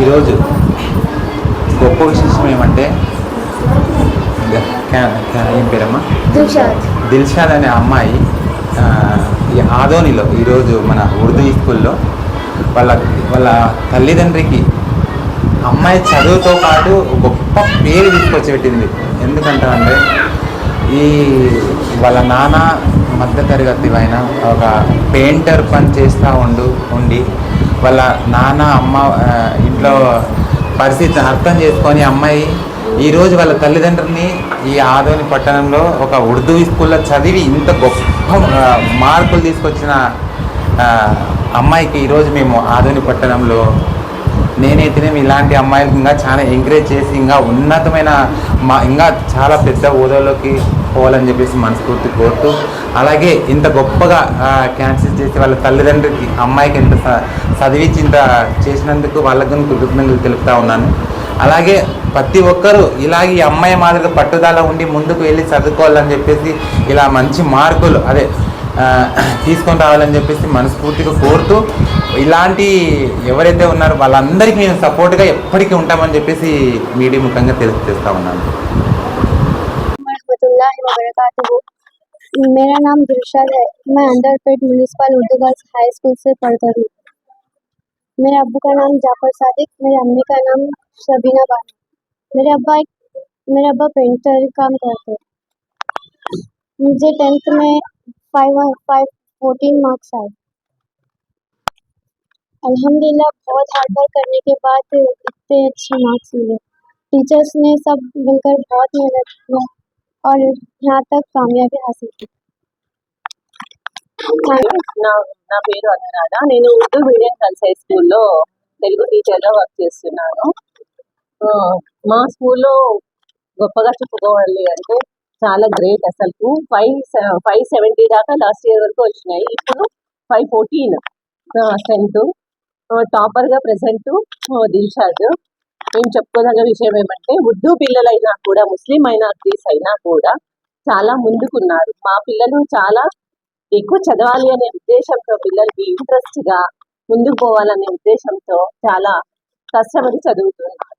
ఈరోజు గొప్ప విశేషం ఏమంటే ఏం పేరమ్మా? దిల్షాద్. అనే అమ్మాయి ఈ ఆదోనిలో ఈరోజు మన ఉర్దూ స్కూల్లో వాళ్ళ వాళ్ళ తల్లిదండ్రికి అమ్మాయి చదువుతో పాటు గొప్ప పేరు తీసుకొచ్చి పెట్టింది. ఎందుకంటామంటే ఈ వాళ్ళ నాన్న మధ్యతరగతి పైన ఒక పెయింటర్ పని చేస్తూ ఉండు ఉండి వాళ్ళ నాన్న అమ్మ ఇంట్లో పరిస్థితిని అర్థం చేసుకొని అమ్మాయి ఈరోజు వాళ్ళ తల్లిదండ్రుల్ని ఈ ఆదోని పట్టణంలో ఒక ఉర్దూ స్కూల్లో చదివి ఇంత గొప్ప మార్కులు తీసుకొచ్చిన అమ్మాయికి ఈరోజు మేము ఆదోని పట్టణంలో నేనైతేనే ఇలాంటి అమ్మాయిలకు ఇంకా చాలా ఎంకరేజ్ చేసి ఇంకా ఉన్నతమైన మా ఇంకా చాలా పెద్ద హోదాలోకి పోవాలని చెప్పేసి మనస్ఫూర్తి కోరుతూ అలాగే ఇంత గొప్పగా క్యాన్సిల్ చేసి వాళ్ళ తల్లిదండ్రులకి అమ్మాయికి ఎంత చదివించి ఇంత చేసినందుకు వాళ్ళకు కూడా కృతజ్ఞతలు తెలుపుతా ఉన్నాను అలాగే ప్రతి ఒక్కరూ ఇలాగే ఈ అమ్మాయి మాదిరిగా పట్టుదల ఉండి ముందుకు వెళ్ళి చదువుకోవాలని చెప్పేసి ఇలా మంచి మార్కులు అదే ఆ, తీసుకొని రావాలని చెప్పేసి మనస్ఫూర్తిగా కోరుతూ ఇలాంటి ఎవరైతే ఉన్నారో వాళ్ళందరికీ మేము సపోర్ట్గా ఎప్పటికీ ఉంటామని చెప్పేసి మీడియా ముఖంగా తెలియజేస్తా ఉన్నాను रहमतुल्लाहि व बरकातुहू मेरा नाम दिलशाद है मैं अंडरपेट municipal Urdu girls high school से पढ़ता हूँ मेरे अबू का नाम जाफ़र सादिक, मेरी अम्मी का नाम शबीना बानो। मेरे अब्बा एक, मेरे अब्बा पेंटर काम करते मुझे टेंथ में फाइव फाइव फोर्टीन मार्क्स आए। अल्हम्दुलिल्लाह, बहुत हार्ड वर्क करने के बाद इतने अच्छे मार्क्स मिले। टीचर्स ने सब मिलकर बहुत मेहनत की और यहाँ तक कामयाबी हासिल की। నా నా పేరు అనురాధ. నేను ఉర్దూ మీడియం గర్ల్స్ హై స్కూల్లో తెలుగు టీచర్గా వర్క్ చేస్తున్నాను. ఆ, మా స్కూల్లో గొప్పగా చెప్పుకోవాలి అంటే చాలా గ్రేట్ అసలు. ఫైవ్ ఫైవ్ సెవెంటీ దాకా లాస్ట్ ఇయర్ వరకు వచ్చినాయి. ఇప్పుడు ఫైవ్ ఫోర్టీన్. స్ట్రెంత్. టాపర్గా ప్రజెంట్ దిల్షాద్. మేము చెప్పుకోదగ్గ విషయం ఏమంటే ఉర్దూ పిల్లలైనా కూడా ముస్లిం మైనారిటీస్ అయినా కూడా చాలా ముందుకున్నారు. మా పిల్లలు చాలా ఎక్కువ చదవాలి అనే ఉద్దేశంతో పిల్లలకి ఇంట్రెస్ట్గా ముందుకు పోవాలనే ఉద్దేశంతో చాలా కష్టపడి చదువుతున్నారు.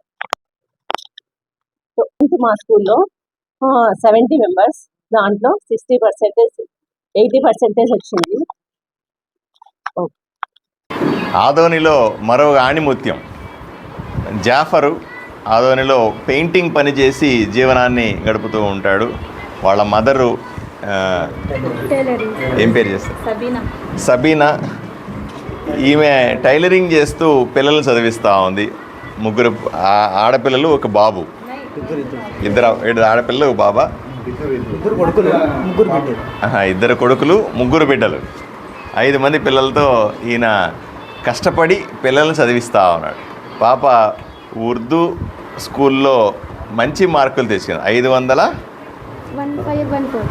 సో ఇది మా స్కూల్లో. సెవెంటీ మెంబర్స్ దాంట్లో సిక్స్టీ పర్సెంటేజ్ ఎయిటీ పర్సెంటేజ్ వచ్చింది. ఆదోనిలో మరో ఆణిముత్యం. జాఫరు ఆదోనిలో పెయింటింగ్ పని చేసి జీవనాన్ని గడుపుతూ ఉంటాడు. వాళ్ళ మదరు ఏం పేరు చేస్తారు? సబీనా. ఈమె టైలరింగ్ చేస్తూ పిల్లలు చదివిస్తూ ఉంది. ముగ్గురు ఆడపిల్లలు ఒక బాబు. ఇద్దరు ఇద్దరు ఆడపిల్లలు ఒక బాబా. ఇద్దరు కొడుకులు ముగ్గురు బిడ్డలు. ఐదు మంది పిల్లలతో ఈయన కష్టపడి పిల్లలను చదివిస్తూ ఉన్నాడు. పాప ఉర్దూ స్కూల్లో మంచి మార్కులు తెచ్చింది ఐదు వందల one five one four.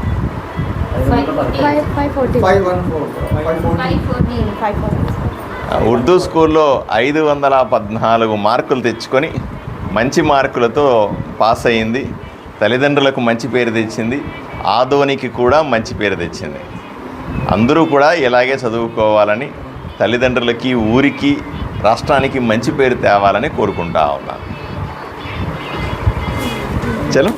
Urdu స్కూల్లో ఐదు వందల పద్నాలుగు మార్కులు తెచ్చుకొని మంచి మార్కులతో పాస్ అయ్యింది. తల్లిదండ్రులకు మంచి పేరు తెచ్చింది. ఆదోనికి కూడా మంచి పేరు తెచ్చింది. అందరూ కూడా ఇలాగే చదువుకోవాలని తల్లిదండ్రులకి ఊరికి రాష్ట్రానికి మంచి పేరు తేవాలని కోరుకుంటా ఉన్నాను. చలో.